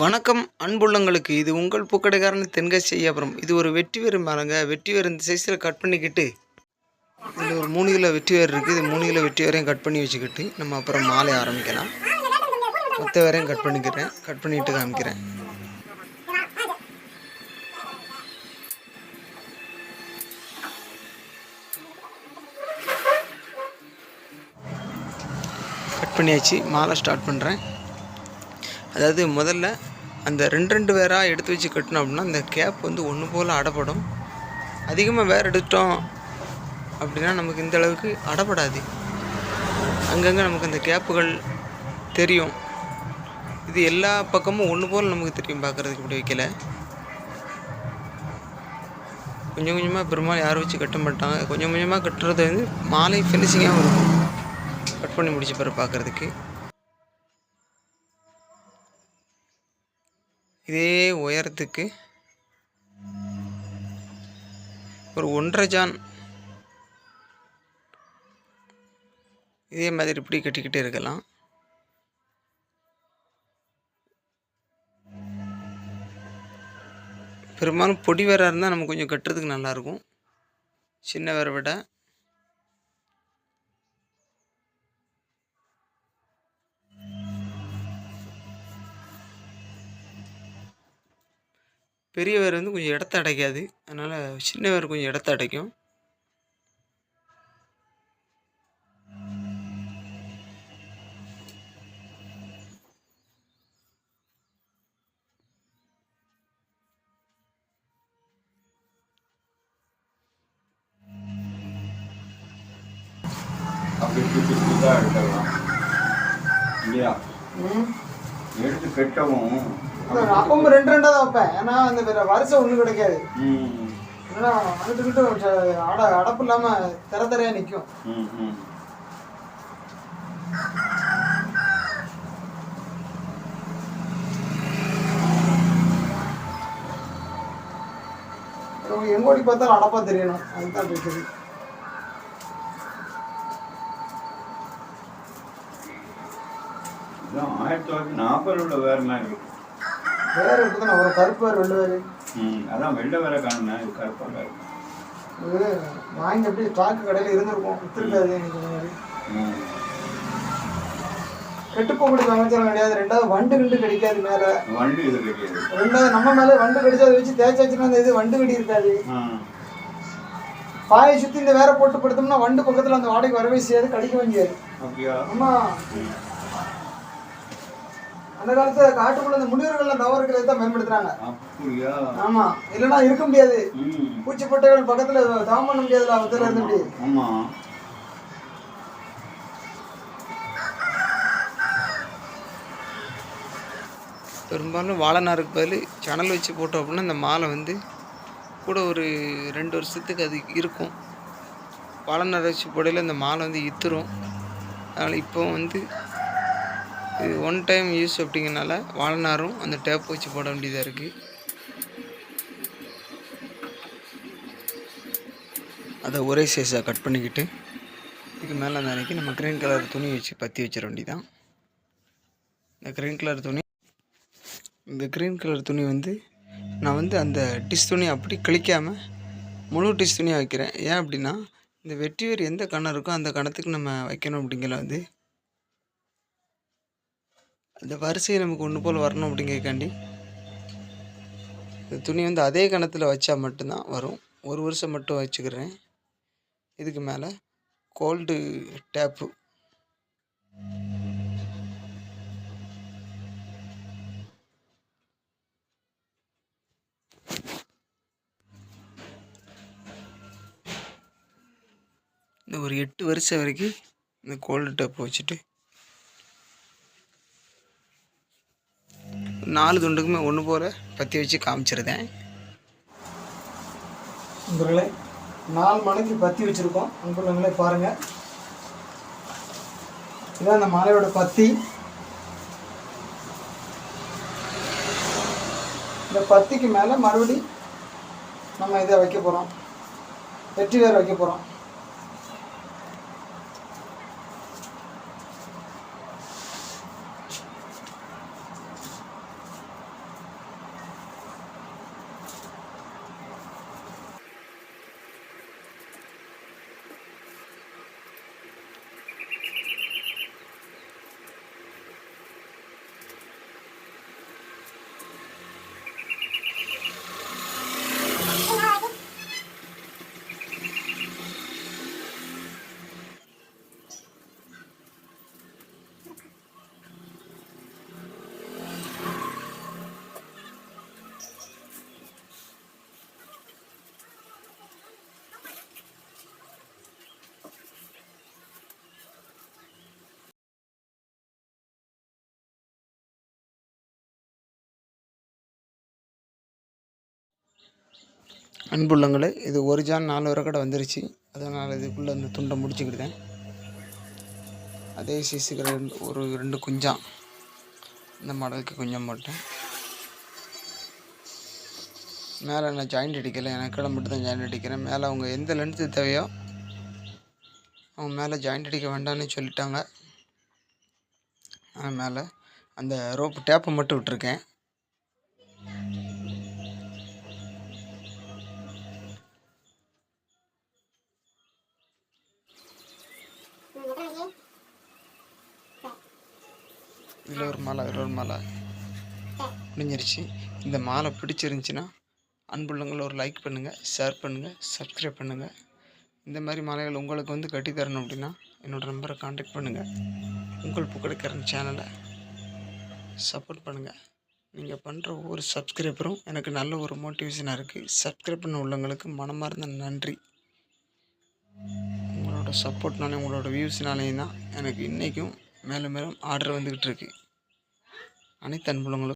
வணக்கம் அன்புள்ளங்களுக்கு. இது உங்கள் பூக்கடைக்காரன் தென்காசி ஐயாபுரம். இது ஒரு வெட்டி வேறு மேலங்க வெட்டி வேறு இந்த சைஸில் கட் பண்ணிக்கிட்டு இதில் ஒரு மூணு கிலோ வெற்றி வேறு இருக்குது இது மூணு கிலோ வெட்டி வேரையும் கட் பண்ணி வச்சுக்கிட்டு நம்ம அப்புறம் மாலை ஆரம்பிக்கலாம். மொத்த வேறையும் கட் பண்ணிக்கிறேன். கட் பண்ணிட்டு காமிக்கிறேன். கட் பண்ணியாச்சு. மாலை ஸ்டார்ட் பண்ணுறேன் அதாவது முதல்ல அந்த ரெண்டு ரெண்டு வேராக எடுத்து வச்சு கட்டினோம் அப்படின்னா அந்த கேப் வந்து ஒன்று போல் அடப்படும். அதிகமாக வேர் எடுத்துட்டோம் அப்படின்னா நமக்கு இந்த அளவுக்கு அடப்படாது. அங்கங்கே நமக்கு அந்த கேப்புகள் தெரியும். இது எல்லா பக்கமும் ஒன்று போல் நமக்கு தெரியும் பார்க்குறதுக்கு இப்படி வைக்கல. கொஞ்சம் கொஞ்சமாக பெரும்பாலும் யாரும் வச்சு கட்ட மாட்டாங்க. கொஞ்சம் கொஞ்சமாக கட்டுறது வந்து மாலை ஃபினிஷிங்காகவும் இருக்கும். கட் பண்ணி முடிச்ச பிறகு பார்க்குறதுக்கு இதே உயரத்துக்கு ஒரு ஒன்றரை ஜான். இதே மாதிரி இப்படி கட்டிக்கிட்டே இருக்கலாம். பெரும்பாலும் பொடி வேறாக இருந்தால் நம்ம கொஞ்சம் கட்டுறதுக்கு நல்லாயிருக்கும் சின்ன வேற விட பெரிய வேர் வந்து கொஞ்சம் இடத்த அடைக்காது. அதனால் சின்ன வேர் கொஞ்சம் இடத்த அடைக்கும். அப்படி எடுத்துடலாம் இல்லையா? எடுத்து கட்டவும் அப்பவும் ரெண்டு ரெண்டாக தான் வைப்பேன். ஏன்னா அந்த வேற வருஷம் ஒன்றும் கிடைக்காது. ஏன்னா அங்கிட்டு அட அடப்பு இல்லாமல் திற திரையாக நிற்கும் எங்கோடி பார்த்தாலும் அடப்பா தெரியணும். அதுதான் இருக்குது ஆயிரத்தி தொள்ளாயிரத்தி நாற்பதுல வேற மாதிரி வேறு இருக்குது ஒரு கருப்பு வேறு வெள்ளை வேறு. ம், அதான் வெள்ளை வேற காணுமே இது கருப்பாக இருக்கு இது வாங்கி அப்படியே ஸ்டாக்கு கடையில் இருந்திருக்கும் வித்துருக்காது எனக்கு மாதிரி. ம். கெட்டுப்போகக்கூடிய சமைச்சாலும் கிடையாது ரெண்டாவது வண்டு கிண்டு கிடைக்காது மேலே. வண்டி இது கிடையாது ரெண்டாவது நம்ம மேலே வண்டு கடிச்சு வச்சு தேய்ச்சாச்சுன்னா அந்த இது வண்டு கடி இருக்காது. பாயை சுற்றி இந்த வேற போட்டு படுத்தோம்னா வண்டு பக்கத்தில் அந்த வாடகை வரவே செய்யாது கடிக்கவும் செய்யாது அப்படியா? ஆமா. அந்த காலத்துல காட்டுக்குள்ள இந்த முனிவர்கள் தவறுகளை தான் பயன்படுத்துறாங்க. ஆமா. இல்லைன்னா இருக்க முடியாது. ம். பூச்சிப்பட்டைகள் பக்கத்துல தவம் பண்ண முடியாதுல அவத்துல இருந்து இப்படி ஆமா. பெரும்பாலும் வாழைநாருக்கு பதில் சணல் வச்சு போட்டோம் அப்படின்னா இந்த மாலை வந்து கூட ஒரு ரெண்டு வருஷத்துக்கு அது இருக்கும். வாழைநார் வச்சு போடையில் இந்த மாலை வந்து இத்துரும். அதனால் இப்போ வந்து இது ஒன் டைம் யூஸ் அப்படிங்கிறனால வாழ்நாரும் அந்த டேப் வச்சு போட வேண்டியதாக இருக்குது அதை ஒரே சைஸாக கட் பண்ணிக்கிட்டு இதுக்கு மேலே அந்த அன்றைக்கி நம்ம க்ரீன் கலர் துணி வச்சு பற்றி வச்சிட வேண்டிதான் இந்த க்ரீன் கலர் துணி இந்த க்ரீன் கலர் துணி வந்து நான் வந்து அந்த டிஷ் துணி அப்படி கிழிக்காமல் முழு டிஷ் துணியாக வைக்கிறேன். ஏன் அப்படின்னா இந்த வெட்டி எந்த கணம் இருக்கோ அந்த கணத்துக்கு நம்ம வைக்கணும் அப்படிங்கிற வந்து அந்த வரிசையை நமக்கு ஒன்று போல் வரணும் அப்படிங்கிறக்காண்டி இந்த துணி வந்து அதே கணத்தில் வச்சா மட்டும்தான் வரும். ஒரு வருஷம் மட்டும் வச்சுக்கிறேன். இதுக்கு மேலே கோல்டு டேப்பு. இந்த ஒரு எட்டு வருஷம் வரைக்கும் இந்த கோல்டு டேப் வச்சுட்டு நாலு துண்டுக்குமே ஒன்று போல் பற்றி வச்சு காமிச்சிருந்தேன். நண்பர்களே நாலு மணிக்கு பத்தி வச்சுருக்கோம். அன்புள்ளங்களே பாருங்கள் இதான் அந்த மாலையோட பத்தி. இந்த பத்திக்கு மேலே மறுபடி நம்ம இதை வைக்க போகிறோம் வெற்றி வேறு வைக்க போகிறோம் அன்புள்ளங்களே இது ஒரு ஜான் நாலு வரை கடை வந்துருச்சு. அதனால் இதுக்குள்ளே அந்த துண்டை முடிச்சுக்கிட்டேன். அதே சைஸுக்கு ரெண்டு ஒரு ரெண்டு குஞ்சான் இந்த மாடலுக்கு குஞ்சம் போட்டேன். மேலே நான் ஜாயிண்ட் அடிக்கலை? எனக்கு மட்டும் தான் ஜாயிண்ட் அடிக்கிறேன். மேலே அவங்க எந்த லென்த்து தேவையோ அவங்க மேலே ஜாயிண்ட் அடிக்க வேண்டாம்னு சொல்லிட்டாங்க. நான் மேலே அந்த ரோப்பு டேப்பை மட்டும் விட்டுருக்கேன். இதில் ஒரு மாலை அதில் ஒரு மாலை. முடிஞ்சிருச்சு. இந்த மாலை பிடிச்சிருந்துச்சின்னா அன்புள்ளங்களை ஒரு லைக் பண்ணுங்கள் ஷேர் பண்ணுங்கள் சப்ஸ்கிரைப் பண்ணுங்கள் இந்த மாதிரி மாலைகள் உங்களுக்கு வந்து கட்டி தரணும் அப்படின்னா என்னோடய நம்பரை காண்டாக்ட் பண்ணுங்கள் உங்கள் புகழைக்கரன் சேனலை சப்போர்ட் பண்ணுங்கள் நீங்கள் பண்ணுற ஒவ்வொரு சப்ஸ்கிரைபரும் எனக்கு நல்ல ஒரு மோட்டிவேஷனாக இருக்குது சப்ஸ்கிரைப் பண்ண உள்ளவங்களுக்கு மனமார்ந்த நன்றி. உங்களோட சப்போர்ட்னாலே உங்களோட வியூஸ்னாலேயும் தான் எனக்கு இன்றைக்கும் மேலும் மேலும் ஆர்டர் வந்துக்கிட்டு இருக்கு. அனைத்து அன்புலங்களும்